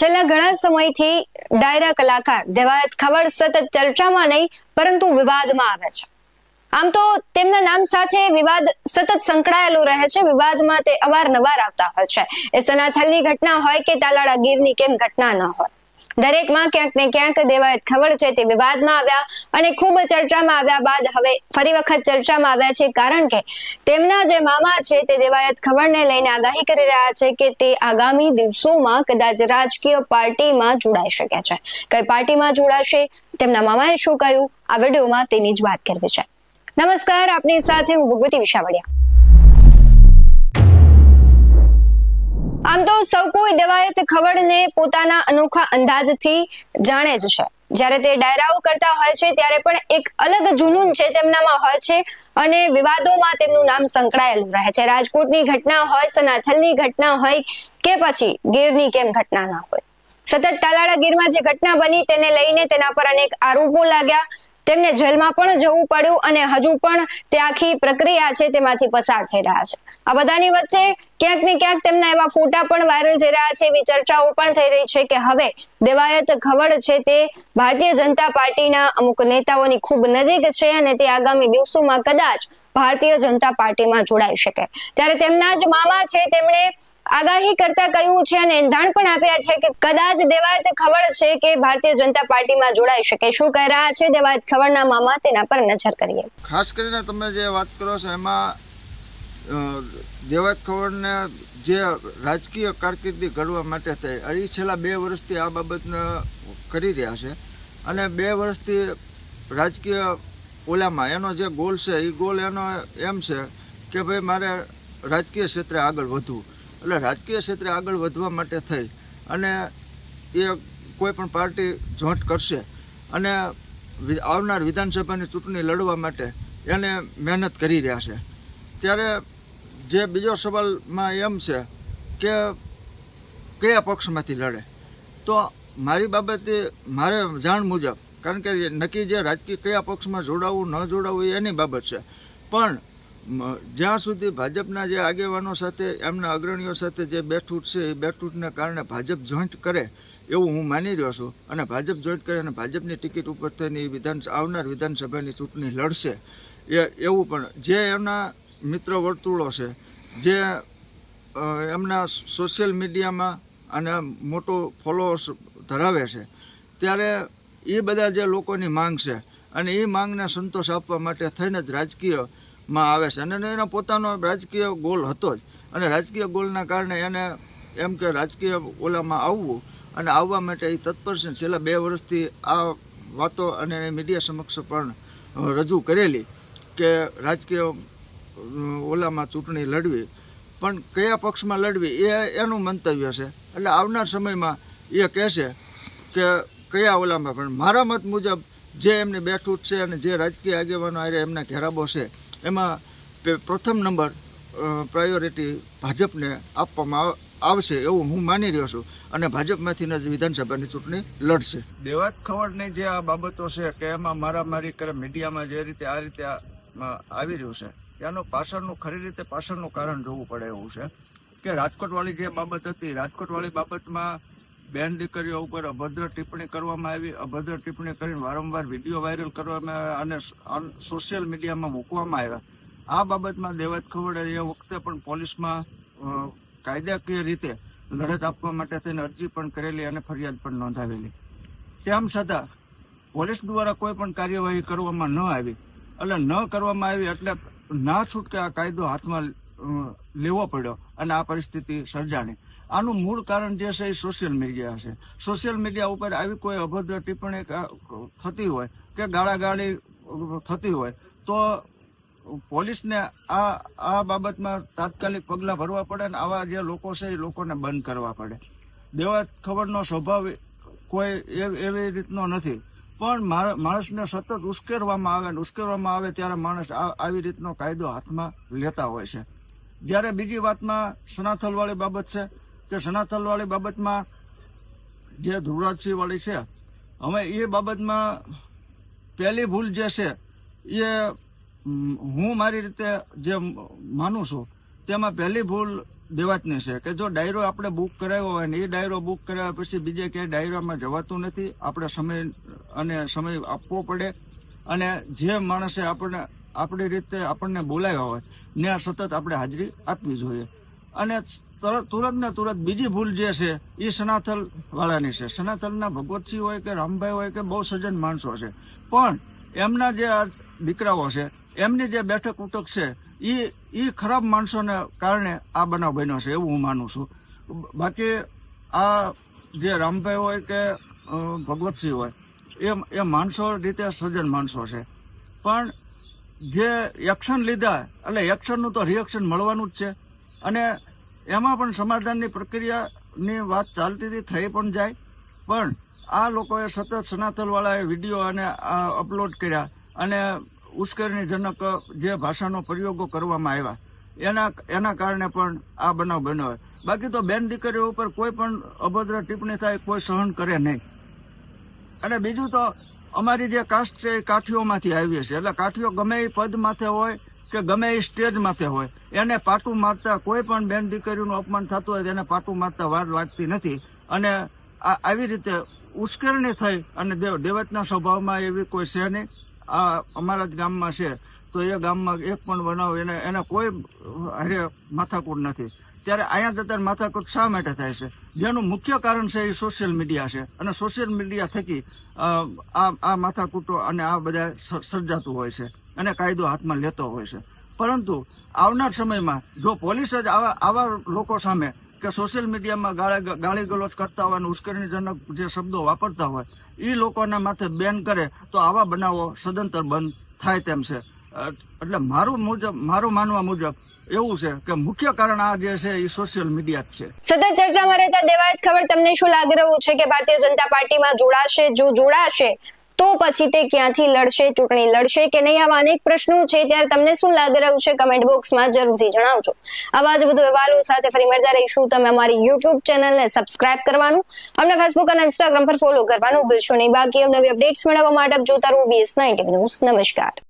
છેલ્લા ઘણા સમયથી ડાયરા કલાકાર દેવાયત ખબર સતત ચર્ચામાં નહીં, પરંતુ વિવાદમાં આવે છે. આમ તો તેમના નામ સાથે વિવાદ સતત સંકળાયેલો રહે છે, વિવાદમાં તે અવારનવાર આવતા હોય છે. એ સનાથલની ઘટના હોય કે તાલાળા ગીરની કેમ ઘટના ન હોય. દરેકમાં ક્યાંક ને ક્યાંક દેવાયત ખબર છે તે વિવાદમાં આવ્યા અને ખૂબ ચર્ચામાં આવ્યા બાદ હવે ફરી વખત ચર્ચામાં આવ્યા છે કારણ કે તેમના જે મામા છે તે દેવાયત ખબરને લઈને આગાહી કરી રહ્યા છે કે તે આગામી દિવસોમાં કદાચ રાજકીય પાર્ટીમાં જોડાઈ શકે છે. કઈ પાર્ટીમાં જોડાશે તેમના મામાએ શું કહ્યું? આ વિડીયોમાં તેની જ વાત કરવી છે. નમસ્કાર, આપની સાથે હું ભગવતી વિશાવડિયા. આમ તો સૌ કોઈ દેવાયત ખવડને પોતાના અનોખા અંદાજથી જાણે જ છે. જ્યારે તે ડાયરાઓ કરતા હોય છે, ત્યારે પણ એક અલગ જુનૂન છે તેમનામાં હોય છે અને વિવાદોમાં તેમનું નામ સંકળાયેલું રહે છે. રાજકોટની ઘટના હોય, સનાથલની ઘટના હોય કે પછી ગીરની કેમ ઘટના ના હોય. સતત તાલાળા ગીરમાં જે ઘટના બની, તેને લઈને તેના પર અનેક આરોપો લાગ્યા. તેમને જેલમાં પણ જવું પડ્યું અને હજુ પણ તે આખી પ્રક્રિયા છે તેમાંથી પસાર થઈ રહ્યા છે. આ બધાની વચ્ચે ક્યાંક ને ક્યાંક તેમના એવા ફોટા પણ વાયરલ થઈ રહ્યા છે, એવી ચર્ચાઓ પણ થઈ રહી છે કે હવે દેવાયત ખવડ છે તે ભારતીય જનતા પાર્ટીના અમુક નેતાઓની ખૂબ નજીક છે અને તે આગામી દિવસોમાં કદાચ ભારતીય જનતા પાર્ટીમાં જોડાઈ શકે. ત્યારે તેમના જ મામા છે, તેમણે આગાહી કરતા કહ્યું છે અને એંધાણ પણ આપ્યા છે કે કદાચ દેવાયત ખબર છે કે ભારતીય જનતા પાર્ટીમાં જોડાઈ શકે. શું કહી રહ્યા છે દેવાયત ખબરના મામા તેના પર નજર કરીએ. ખાસ કરીને તમે જે વાત કરો છો એમાં દેવાયત ખવડને જે રાજકીય કારકિર્દી ઘડવા માટે થઈ એ છેલ્લા બે વર્ષથી આ બાબતને કરી રહ્યા છે. અને બે વર્ષથી રાજકીય ઓલામાં એનો જે ગોલ છે એ ગોલ એનો એમ છે કે ભાઈ મારે રાજકીય ક્ષેત્રે આગળ વધવું. એટલે રાજકીય ક્ષેત્રે આગળ વધવા માટે થઈ. અને એ કોઈ પણ પાર્ટી જોઈન્ટ કરશે. અને આવનાર વિધાનસભાની ચૂંટણી લડવા માટે એને મહેનત કરી રહ્યા છે. ત્યારે જે બીજો સવાલમાં એમ છે કે કયા પક્ષમાંથી લડે? તો મારી બાબતે મારે જાણ મુજબ, કારણ કે નક્કી જે રાજકીય કયા પક્ષમાં જોડાવવું ન જોડાવવું એની બાબત છે. પણ જ્યાં સુધી ભાજપના જે આગેવાનો સાથે, એમના અગ્રણીઓ સાથે જે બેઠૂટ છે, એ બેઠૂટને કારણે ભાજપ જોઈન્ટ કરે એવું હું માની રહ્યો છું. અને ભાજપ જોઈન્ટ કરે અને ભાજપની ટિકિટ ઉપર થઈને એ વિધાન, આવનાર વિધાનસભાની ચૂંટણી લડશે. એ, એવું પણ, જે એમના મિત્ર વર્તુળો છે, જે એમના સોશિયલ મીડિયામાં અને મોટો ફોલોઅર્સ ધરાવે છે, ત્યારે એ બધા જે લોકોની માંગ છે, અને એ માંગને સંતોષ આપવા માટે થઈને જ રાજકીયમાં આવે છે. અને એનો પોતાનો રાજકીય ગોલ હતો જ. અને રાજકીય ગોલના કારણે એને એમ કે રાજકીય ઓલામાં આવવું અને આવવા માટે એ તત્પર છે છેલ્લા બે વર્ષથી આ વાતો અને મીડિયા સમક્ષ પણ રજૂ કરેલી કે રાજકીય ઓલામાં ચૂંટણી લડવી. પણ કયા પક્ષમાં લડવી એ એનું મંતવ્ય છે. એટલે આવનાર સમયમાં એ કહેશે કે કયા ઓલામાં. પણ મારા મત મુજબ જે એમની બેઠૂટ છે અને જે રાજકીય આગેવાનો આરે એમના ઘેરાબો છે એમાં પ્રથમ નંબર પ્રાયોરિટી ભાજપને આપવામાં આવ- આવશે એવું હું માની રહ્યો છું. અને ભાજપમાંથીને જ વિધાનસભાની ચૂંટણી લડશે. દેવાત ખવડની જે આ બાબતો છે કે એમાં મારામારી કરે, મીડિયામાં જે રીતે આ રીતે આવી રહ્યું છે, ત્યાંનું પાછળનું, ખરી રીતે પાછળનું કારણ જોવું પડે એવું છે. કે રાજકોટવાળી જે બાબત હતી, રાજકોટવાળી બાબતમાં બેન દીકરીઓ ઉપર અભદ્ર ટિપ્પણી કરવામાં આવી. અભદ્ર ટિપ્પણી કરીને વારંવાર વીડિયો વાયરલ કરવામાં આવ્યા અને સોશિયલ મીડિયામાં મૂકવામાં આવ્યા. આ બાબતમાં દેવાત ખવડે એ વખતે પણ પોલીસમાં કાયદાકીય રીતે લડત આપવા માટે થઈને અરજી પણ કરેલી અને ફરિયાદ પણ નોંધાવેલી. તેમ છતાં, પોલીસ દ્વારા કોઈ પણ કાર્યવાહી કરવામાં ન આવી. એટલે ન કરવામાં આવી એટલે ના છૂટકે આ કાયદો હાથમાં લેવો પડ્યો. અને આ પરિસ્થિતિ સર્જાણી. આનું મૂળ કારણ જે છે એ સોશિયલ મીડિયા છે. સોશિયલ મીડિયા ઉપર આવી કોઈ અભદ્ર ટિપ્પણી થતી હોય કે ગાળાગાળી થતી હોય, તો પોલીસને આ આ બાબતમાં તાત્કાલિક પગલાં ભરવા પડે અને આવા જે લોકો છે એ લોકોને બંધ કરવા પડે. દેવા ખબરનો સ્વભાવ કોઈ એવી રીતનો નથી. પણ માણ- માણસને સતત ઉશ્કેરવામાં આવે ને ઉશ્કેરવામાં આવે ત્યારે માણસ આવી રીતનો કાયદો હાથમાં લેતા હોય છે. જ્યારે બીજી વાતમાં સનાથલવાળી બાબત છે, કે સનાથલવાળી બાબતમાં જે ધ્રુવરાજસિંહવાળી છે હવે એ બાબતમાં પહેલી ભૂલ જે છે, એ હું મારી રીતે જે માનું છું, તેમાં પહેલી ભૂલ દેવાતની છે, કે જો ડાયરો આપણે બુક કરાવ્યો હોય ને એ ડાયરો બુક કરાવ્યા પછી બીજે ક્યાંય ડાયરામાં જવાતું નથી, આપણે સમય અને સમય આપવો પડે, અને જે માણસે આપણને આપણી રીતે આપણને બોલાવ્યા હોય ત્યાં સતત આપણે હાજરી આપવી જોઈએ. અને તુરંત ને તુરંત બીજી ભૂલ જે છે, એ સનાથલ વાળાની છે. સનાથલના ભગવતસિંહ હોય કે રામભાઈ હોય કે બહુ સજ્જન માણસો છે. પણ એમના જે આ દીકરાઓ છે, એમની જે બેઠક ઉઠક છે, એ એ ખરાબ માણસોને કારણે આ બનાવ બન્યો છે, એવું હું માનું છું. બાકી આ જે રામભાઈ હોય કે ભગવતસિંહ હોય, એ એ માણસો રીતે સજ્જન માણસો છે. પણ જે એક્શન લીધા, એટલે એક્શનનું તો રિએક્શન મળવાનું જ છે. અને એમાં પણ સમાધાનની પ્રક્રિયાની વાત ચાલતી હતી થઈ પણ જાય. પણ આ લોકોએ સતત સનાતનવાળાએ વીડિયો અને અપલોડ કર્યા અને ઉશ્કેરણીજનક જે ભાષાનો પ્રયોગો કરવામાં આવ્યા. એના એના કારણે પણ આ બનાવ બન્યો બાકી તો બેન દીકરીઓ ઉપર કોઈ પણ અભદ્ર ટિપ્પણી થાય, કોઈ સહન કરે નહીં. અને બીજું તો અમારી જે કાસ્ટ છે એ કાઠીઓમાંથી આવીએ છીએ. એટલે કાઠીઓ ગમે એ પદ માથે હોય કે ગમે એ સ્ટેજ માથે હોય, એને પાટું મારતા કોઈ પણ બેન દીકરીનું અપમાન થતું હોય તેને પાટું મારતા વાર લાગતી નથી. અને આવી રીતે ઉશ્કેરણી થઈ અને દેવ, દેવતના સ્વભાવમાં એવી કોઈ છે નહીં. આ અમારા જ ગામમાં છે. તો એ ગામમાં એક પણ બનાવ એને એને કોઈ હારે માથાકૂટ નથી. ત્યારે અહીંયા જતા માથાકૂટ શા માટે થાય છે? જેનું મુખ્ય કારણ છે એ સોશિયલ મીડિયા છે. અને સોશિયલ મીડિયા થકી આ આ માથાકૂટો અને આ બધા સર્જાતું હોય છે અને કાયદો હાથમાં લેતો હોય છે. પરંતુ આવનાર સમયમાં જો પોલીસ જ આવા આવા લોકો સામે કે સોશિયલ મીડિયામાં ગાળી ગાળી ગલોચ કરતા હોય અને ઉશ્કેરણીજનક જે શબ્દો વાપરતા હોય એ લોકોના માથે બેન કરે તો આવા બનાવો સદંતર બંધ થાય તેમ છે. એટલે મારું મુજબ, મારું માનવા મુજબ એવું છે કે મુખ્ય કારણ આ જે છે એ સોશિયલ મીડિયા જ છે. સતત ચર્ચામાં રહેતા દેવાયત ખબર તમને શું લાગી રહ્યું છે કે ભારતીય જનતા પાર્ટીમાં જોડાશે, જો જોડાશે, તો પછી તે ક્યાંથી લડશે, ચૂંટણી લડશે કે નહીં? આવા અનેક પ્રશ્નો છે. ત્યારે તમને શું લાગી રહ્યું છે કમેન્ટ બોક્સમાં જરૂરથી જણાવજો. આવા જ વધુ અહેવાલો સાથે ફરી મળતા રહીશું. તમે અમારી યુટ્યુબ ચેનલને સબસ્ક્રાઇબ કરવાનું, અમને ફેસબુક અને ઇન્સ્ટાગ્રામ પર ફોલો કરવાનું ભૂલશો નહીં. બાકી નવી અપડેટ્સ મેળવવા માટે જોતા રહો બીએસ નાઇન્ટી ન્યૂઝ નમસ્કાર.